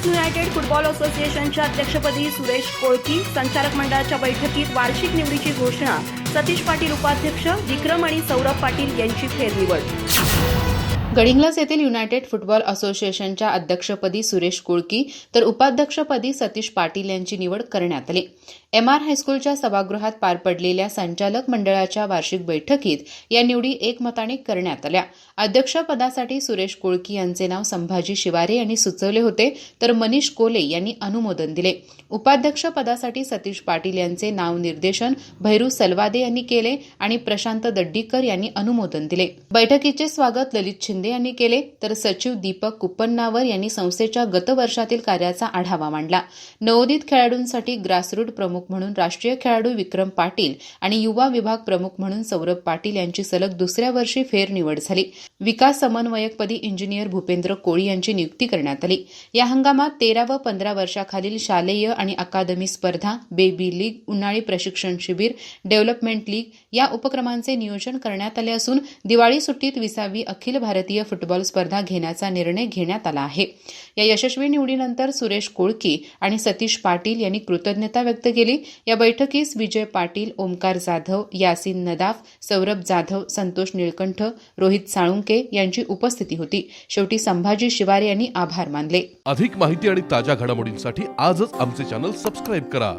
Gadhinglaj United football असोसिएशनच्या अध्यक्षपदी सुरेश कोळकी संचालक मंडळाच्या बैठकीत वार्षिक निवडीची घोषणा सतीश पाटील उपाध्यक्ष विक्रम आणि सौरभ पाटील यांची फेरनिवड. कडिंग्लस येथील युनायटेड फुटबॉल असोसिएशनच्या अध्यक्षपदी सुरेश कुळकी तर उपाध्यक्षपदी सतीश पाटील यांची निवड करण्यात आली. एम आर हायस्कूलच्या सभागृहात पार पडलेल्या संचालक मंडळाच्या वार्षिक बैठकीत या निवडी एकमताने करण्यात आल्या. अध्यक्षपदासाठी सुरेश कुळकी यांचे नाव संभाजी शिवारे यांनी सुचवले होते तर मनीष कोले यांनी अनुमोदन दिले. उपाध्यक्षपदासाठी सतीश पाटील यांचे नाव निर्देशन भैरू सलवादे यांनी केले आणि प्रशांत दड्डीकर यांनी अनुमोदन दिले. बैठकीचे स्वागत ललित शिंदे यांनी केले तर सचिव दीपक कुप्पन्नावर यांनी संस्थेच्या गतवर्षातील कार्याचा आढावा मांडला. नवोदित खेळाडूंसाठी ग्रासरूट प्रमुख म्हणून राष्ट्रीय खेळाडू विक्रम पाटील आणि युवा विभाग प्रमुख म्हणून सौरभ पाटील यांची सलग दुसऱ्या वर्षी फेरनिवड झाली. विकास समन्वयकपदी इंजिनियर भूपेंद्र कोळी यांची नियुक्ती करण्यात आली. या हंगामात तेरा व पंधरा वर्षाखालील शालेय आणि अकादमी स्पर्धा बेबी लीग उन्हाळी प्रशिक्षण शिबिर डेव्हलपमेंट लीग या उपक्रमांचे नियोजन करण्यात आले असून दिवाळी सुट्टीत विसावी अखिल भारतीय भारतीय फुटबॉल स्पर्धा घेण्याचा निर्णय घेण्यात आला आहे. या यशस्वी निवडीनंतर सुरेश कोळकी आणि सतीश पाटील यांनी कृतज्ञता व्यक्त केली. या बैठकीस विजय पाटील ओमकार जाधव यासिन नदाफ सौरभ जाधव संतोष निळकंठ रोहित साळुंके यांची उपस्थिती होती. शेवटी संभाजी शिवारे यांनी आभार मानले. अधिक माहिती आणि ताज्या घडामोडींसाठी आजच आमचे चॅनल सबस्क्राईब करा.